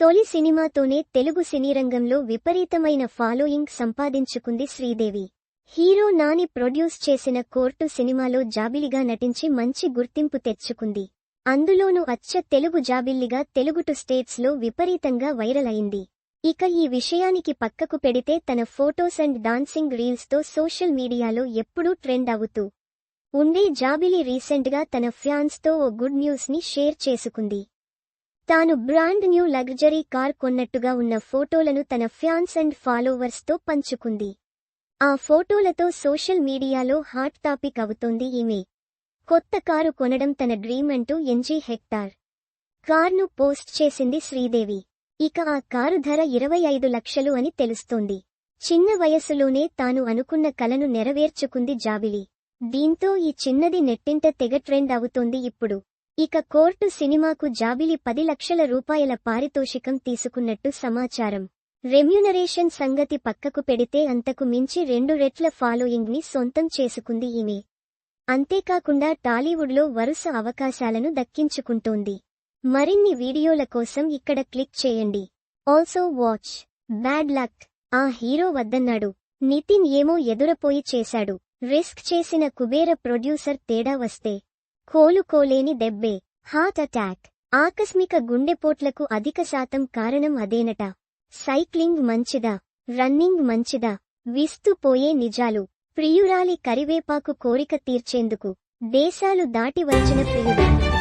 తొలి సినిమాతోనే తెలుగు సినీరంగంలో విపరీతమైన ఫాలోయింగ్ సంపాదించుకుంది శ్రీదేవి. హీరో నాని ప్రొడ్యూస్ చేసిన కోర్టు సినిమాలో జాబిలిగా నటించి మంచి గుర్తింపు తెచ్చుకుంది. అందులోనూ అచ్చ తెలుగు జాబిల్లిగా తెలుగుటు స్టేట్స్లో విపరీతంగా వైరల్ అయింది. ఇక ఈ విషయానికి పక్కకు పెడితే తన ఫోటోస్ అండ్ డాన్సింగ్ రీల్స్తో సోషల్ మీడియాలో ఎప్పుడూ ట్రెండ్ అవుతూ ఉండే జాబిలి రీసెంట్గా తన ఫ్యాన్స్తో ఓ గుడ్ న్యూస్ని షేర్ చేసుకుంది. తాను బ్రాండ్ న్యూ లగ్జరీ కార్ కొన్నట్టుగా ఉన్న ఫోటోలను తన ఫ్యాన్స్ అండ్ ఫాలోవర్స్తో పంచుకుంది. ఆ ఫోటోలతో సోషల్ మీడియాలో హాట్ టాపిక్ అవుతోంది ఈమె. కొత్త కారు కొనడం తన డ్రీమ్ అంటూ ఎంజీ హెక్టార్. కార్ను పోస్ట్ చేసింది శ్రీదేవి. ఇక ఆ కారు ధర ఇరవై ఐదు లక్షలు అని తెలుస్తోంది. చిన్న వయస్సులోనే తాను అనుకున్న కలను నెరవేర్చుకుంది జాబిలి. దీంతో ఈ చిన్నది నెట్టింట తెగ ట్రెండ్ అవుతోంది ఇప్పుడు. ఇక కోర్టు సినిమాకు జాబిలి పది లక్షల రూపాయల పారితోషికం తీసుకున్నట్టు సమాచారం. రెమ్యునరేషన్ సంగతి పక్కకు పెడితే అంతకు మించి రెండు రెట్ల ఫాలోయింగ్ని సొంతం చేసుకుంది ఈమె. అంతేకాకుండా టాలీవుడ్లో వరుస అవకాశాలను దక్కించుకుంటోంది. మరిన్ని వీడియోల కోసం ఇక్కడ క్లిక్ చేయండి. ఆల్సో వాచ్ బ్యాడ్ లక్ ఆ హీరో వద్దన్నాడు. నితిన్ ఏమో ఎదురపోయి చేశాడు. రిస్క్ చేసిన కుబేర ప్రొడ్యూసర్ తేడా వస్తే. కోలుకోలేని దెబ్బే. Heart attack. ఆకస్మిక గుండెపోట్లకు అధిక శాతం కారణం అదేనట. సైక్లింగ్ మంచిదా? రన్నింగ్ మంచిదా? విస్తుపోయే నిజాలు. ప్రియురాలి కరివేపాకు కోరిక తీర్చేందుకు దేశాలు దాటి వచ్చిన ప్రియుడు.